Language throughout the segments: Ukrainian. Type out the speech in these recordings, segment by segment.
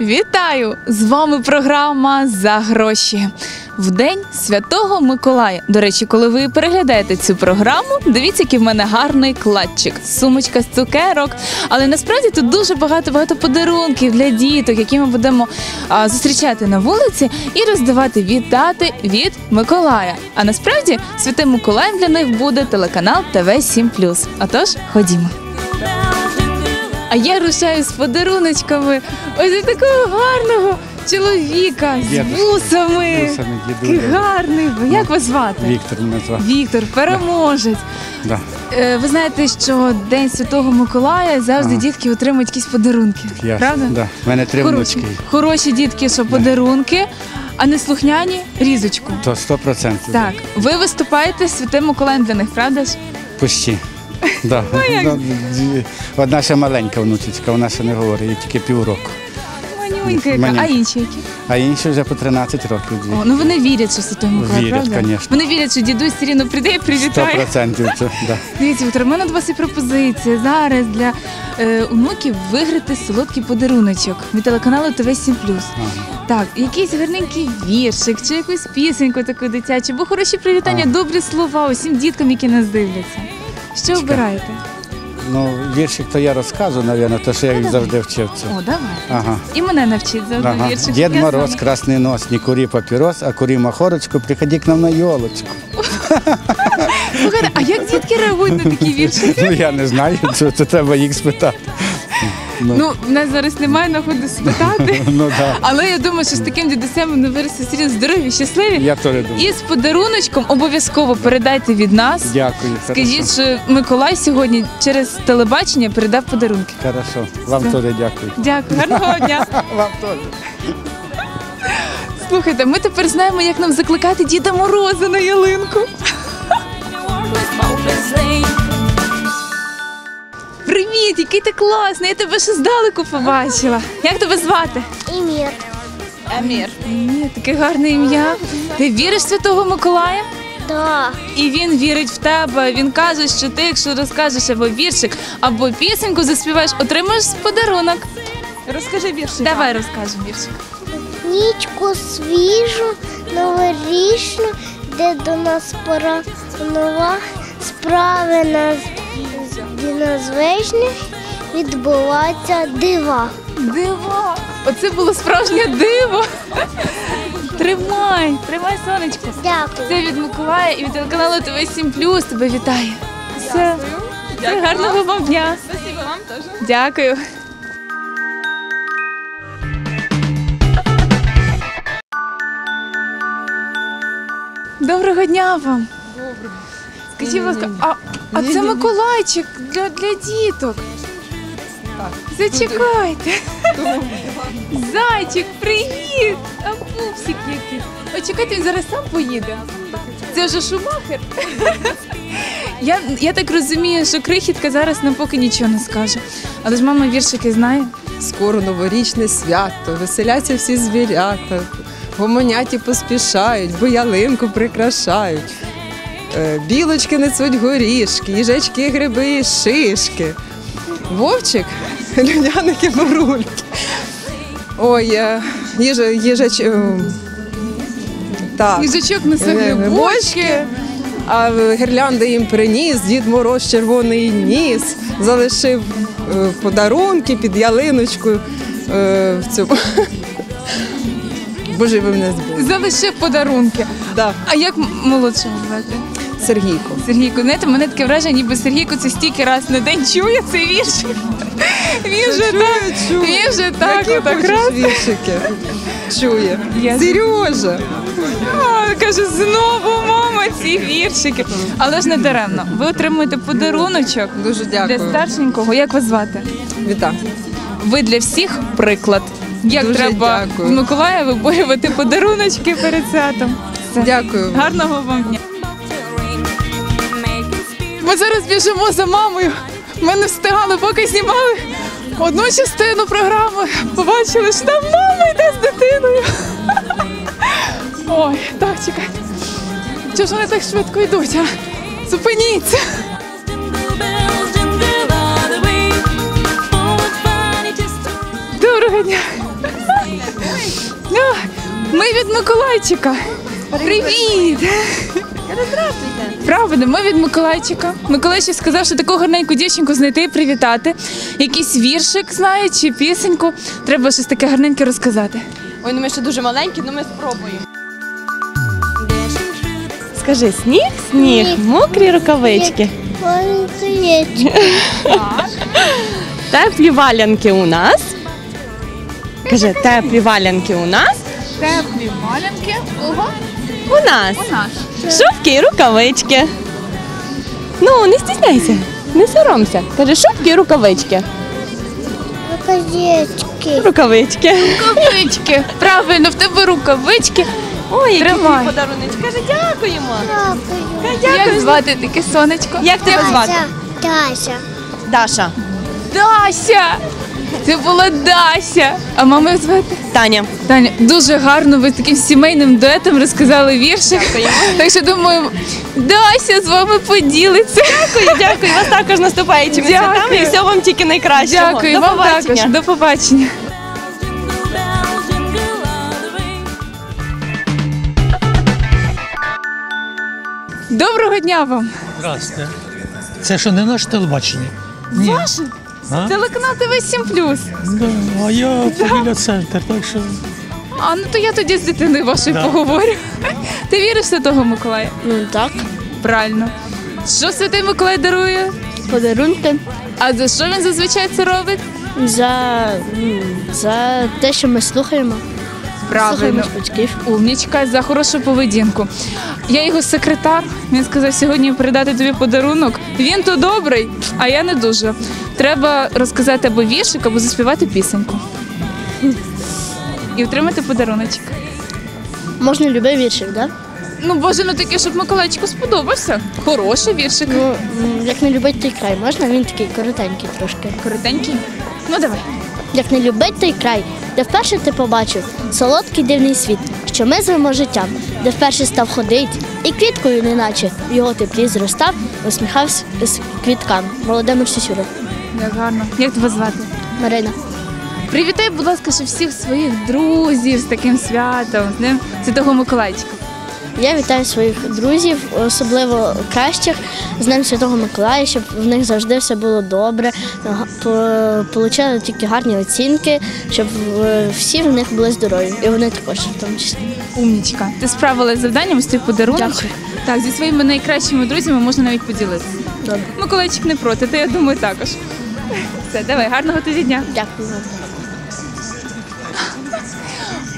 Вітаю! З вами програма за гроші. В день Святого Миколая. До речі, коли ви переглядаєте цю програму, дивіться, який в мене гарний кладчик, сумочка з цукерок. Але насправді тут дуже багато багато подарунків для діток, які ми будемо а, зустрічати на вулиці і роздавати вітати від Миколая. А насправді святим Миколаєм для них буде телеканал ТВ 7 Отож, ходімо. А я рушаю з подаруночками ось такого гарного чоловіка з Дідусь. вусами. Вусами, Такий дідуля. гарний. Як вас звати? Віктор мене звав. Віктор, переможець. Да. Е, Ви знаєте, що День Святого Миколая завжди Ага. дітки отримують якісь подарунки. Я, Правда? Да. У мене три Хороші, внучки. хороші дітки, що подарунки, а не слухняні різочку. То 100%. Так, ви виступаєте з Святим Миколаєм для них, правда ж? Почти. Да. Ну, дві- Одна ще маленька внучечка, вона ще не говорить, їй тільки півроку. Манюнька яка, Манюнька. а інші які? А інші вже по 13 років. дві. О, ну вони вірять, що Святой Миколай, Вірять, правда? конечно. Вони вірять, що дідусь все рівно прийде і привітає. процентів. це, Да. Дивіться, Віктор, у мене до вас є пропозиція зараз для е, онуків виграти солодкий подаруночок від телеканалу ТВ 7 Ага. Так, якийсь гарненький віршик, чи якусь пісеньку таку дитячу, бо хороші привітання, добрі слова усім діткам, які нас дивляться. Що обираєте? Ну, віршик то я розказую, мабуть, то що я їх завжди вчив. Це. О, давай. Ага. І мене навчить заодно Ага. віршик. Дід Я Мороз, красний вами. нос, не кури папірос, а кури махорочку, приходи к нам на йолочку. Слухайте, а як дітки реагують на такі вірші? Ну я не знаю, це, це треба їх спитати. Ну, в нас зараз немає нагоди спитати. Ну так. Але я думаю, що з таким дідусем вони виросте серйозно здорові, щасливі. Я теж думаю. І з подаруночком обов'язково передайте від нас. Дякую. Скажіть, що Миколай сьогодні через телебачення передав подарунки. Хорошо. Вам теж дякую. Дякую, гарного дня. Вам теж. Слухайте, ми тепер знаємо, як нам закликати Діда Мороза на ялинку. Привіт, який ти класний! Я тебе ще здалеку побачила. Як тебе звати? Імір. Амір. Ні, таке гарне ім'я. Ти віриш в Святого Миколая? Да. І він вірить в тебе. Він каже, що ти, якщо розкажеш або віршик, або пісеньку заспіваєш, отримаєш подарунок. Розкажи віршик. Давай розкажемо віршик. Нічку свіжу, новорічну, де до нас пора нова справи на дінозвичних відбуваються дива. Диво! Оце було справжнє диво. Тримай, тримай сонечко. Дякую. Це від Миколая і від телеканалу ТВ 7 тебе вітає. Все. Все, гарного вам дня. Спасибо вам тоже. Дякую. Доброго дня вам. Доброго. Скажіть, будь ласка, а, а це Миколайчик для, для діток. Зачекайте. Зайчик, привіт! А пупсик який. О, чекайте, він зараз сам поїде. Це вже Шумахер. Я, я так розумію, що крихітка зараз нам поки нічого не скаже. Але ж мама віршики знає. Скоро новорічне свято, веселяться всі звірята, гомоняті поспішають, бо ялинку прикрашають. Е, Білочки несуть горішки, їжачки, гриби шишки. Вовчик, людяники бурульки. Ой, е, їжа, їжач. е, Так. Їжачок несе грибочки. А гірлянди їм приніс, дід Мороз червоний ніс, залишив подарунки під ялиночкою в цьому. Боже, ви мене збили. Залишив подарунки. Да. А як молодшого звати? Сергійко. Сергійко, знаєте, мене таке враження, ніби Сергійко це стільки раз на день чує цей вірш. Він же так, він же так, Які отак хочеш раз. віршики? Чує. Я- Сережа. А, каже, знову мама ці віршики. Але ж не даремно. Ви отримуєте подаруночок Дуже для дякую. старшенького. Як вас звати? Вітаю. Ви для всіх приклад. Як Дуже треба дякую. в Миколая виборювати подаруночки перед святом. Все. Дякую. Гарного вам дня. Ми зараз біжимо за мамою. Ми не встигали, поки знімали одну частину програми. Побачили, що там мама йде з дитиною. Ой, так, чекайте. Чого ж вони так швидко йдуть, а? Зупиніться. Доброго дня. Ми від Миколайчика. Привіт! Правда, ми від Миколайчика. Миколайчик сказав, що таку гарненьку дівчинку знайти і привітати. Якийсь віршик знає чи пісеньку. Треба щось таке гарненьке розказати. Ой, ну ми ще дуже маленькі, ну ми спробуємо. Скажи, сніг, сніг, Сніг. мокрі рукавички. Яєчко. Теплі валянки у нас. Кажи, теплі валянки у нас. Теплі малянки. Ого, У нас. у нас. Шубки і рукавички. Ну, не стісняйся, не соромся. Кажи, шубки і рукавички. Рукавички. Рукавички. Рукавички. Правильно, в тебе рукавички. Ой, який Тримай. подарунок. Каже, дякуємо. Дякую. Як звати таке сонечко? Як тебе звати? Тася. Даша. Дася! Це була Дася. А маму як звати? Таня. Таня, дуже гарно ви таким сімейним дуетом розказали віршик. Так що думаю, Дася з вами поділиться. Дякую, дякую. Вас також наступаючими Дякую. святами і всього вам тільки найкращого. Дякую До вам побачення. також. До побачення. Доброго дня вам. Здрасте. Це що не наше телебачення? Ні. Ваше А? телеканал ТВ 7 Да, а я Поділля центр, так що А ну то я тоді з дитиною вашою Да. поговорю. Ти віриш в Святого Миколая? Ну так. Правильно. Що Святий Миколай дарує? Подарунки А за що він зазвичай це робить? за, м, за те, що ми слухаємо. Слухаємо батьків. Умнічка за хорошу поведінку. Я його секретар. Він сказав сьогодні передати тобі подарунок. Він то добрий, а я не дуже. Треба розказати або віршик, або заспівати пісеньку. І отримати подаруночок. Можна любий віршик, так? Ну, боже, ну таке, щоб Миколайчику сподобався. Хороший віршик. Ну, як не любить той край, можна? Він такий коротенький трошки. Коротенький. Ну давай. Як не любить той край, де вперше ти побачив солодкий дивний світ, що ми звемо життям, де вперше став ходить, і квіткою, неначе в його теплі зростав, усміхався з квіткам. Володимир Сюсюра. Як гарно. Як тебе звати? Марина. Привітай, будь ласка, ще всіх своїх друзів з таким святом, з Днем Святого Миколайчика. Я вітаю своїх друзів, особливо кращих, з Днем Святого Миколая, щоб в них завжди все було добре, получали тільки гарні оцінки, щоб е, всі в них були здорові. І вони також в тому числі. Умнічка. Ти справилась з завданням ось цей подарунок. Дякую. Так, зі своїми найкращими друзями можна навіть поділитися. Добре. Миколайчик не проти, то я думаю також. Все, давай, гарного тобі дня. Дякую.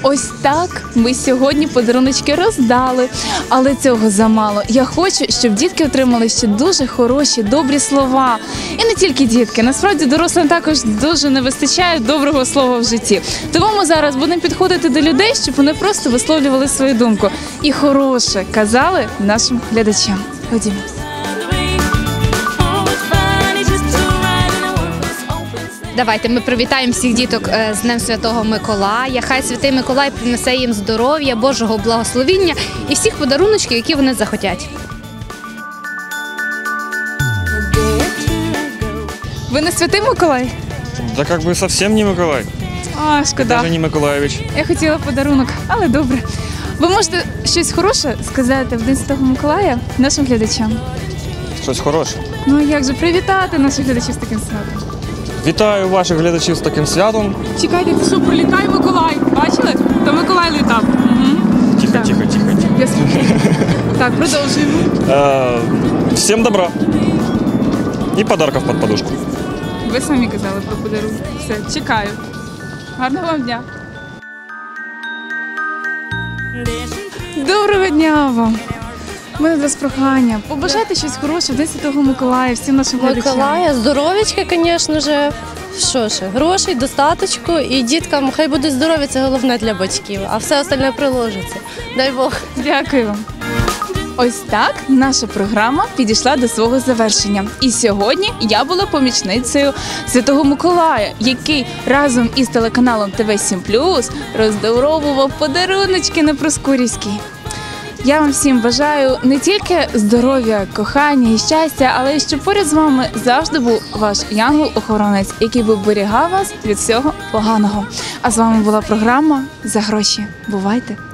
Ось так ми сьогодні подаруночки роздали, але цього замало. Я хочу, щоб дітки отримали ще дуже хороші, добрі слова. І не тільки дітки. Насправді дорослим також дуже не вистачає доброго слова в житті. Тому ми зараз будемо підходити до людей, щоб вони просто висловлювали свою думку і хороше казали нашим глядачам. Ходімо. Давайте ми привітаємо всіх діток е, з Днем Святого Миколая. Хай святий Миколай принесе їм здоров'я, Божого благословіння і всіх подаруночків, які вони захотять. Ви не святий Миколай? Да как бы совсем не Миколай, А, шкода. даже не Миколаевич. Я хотіла подарунок, але добре. Ви можете щось хороше сказати в День Святого Миколая нашим глядачам? Щось хороше. Ну як же привітати наших глядачів з таким святом? Вітаю ваших глядачів з таким святом. Чекайте, це що пролітає Миколай? Бачили? То Миколай літав. Тихо, тихо, тихо, тихо. Я слухаю. Так, продовжуємо. Э, всем добра. И подарков под подушку. Ви самі казали про подарунок. Все, чекаю. Гарного вам дня. Доброго дня вам. У мене до вас прохання. Побажайте щось хороше в День Святого Миколая, всім нашим глядачам. Миколая, здоров'ячка, звісно ж. Що ж, грошей, достаточку, і діткам хай будуть здорові, це головне для батьків, а все остальне приложиться. Дай Бог. Дякую вам. Ось так наша програма підійшла до свого завершення. І сьогодні я була помічницею Святого Миколая, який разом із телеканалом ТВ 7 роздаровував подаруночки на Проскурівській. Я вам всім бажаю не тільки здоров'я, кохання і щастя, але й щоб поряд з вами завжди був ваш янгол-охоронець, який би оберігав вас від всього поганого. А з вами була програма за гроші. Бувайте!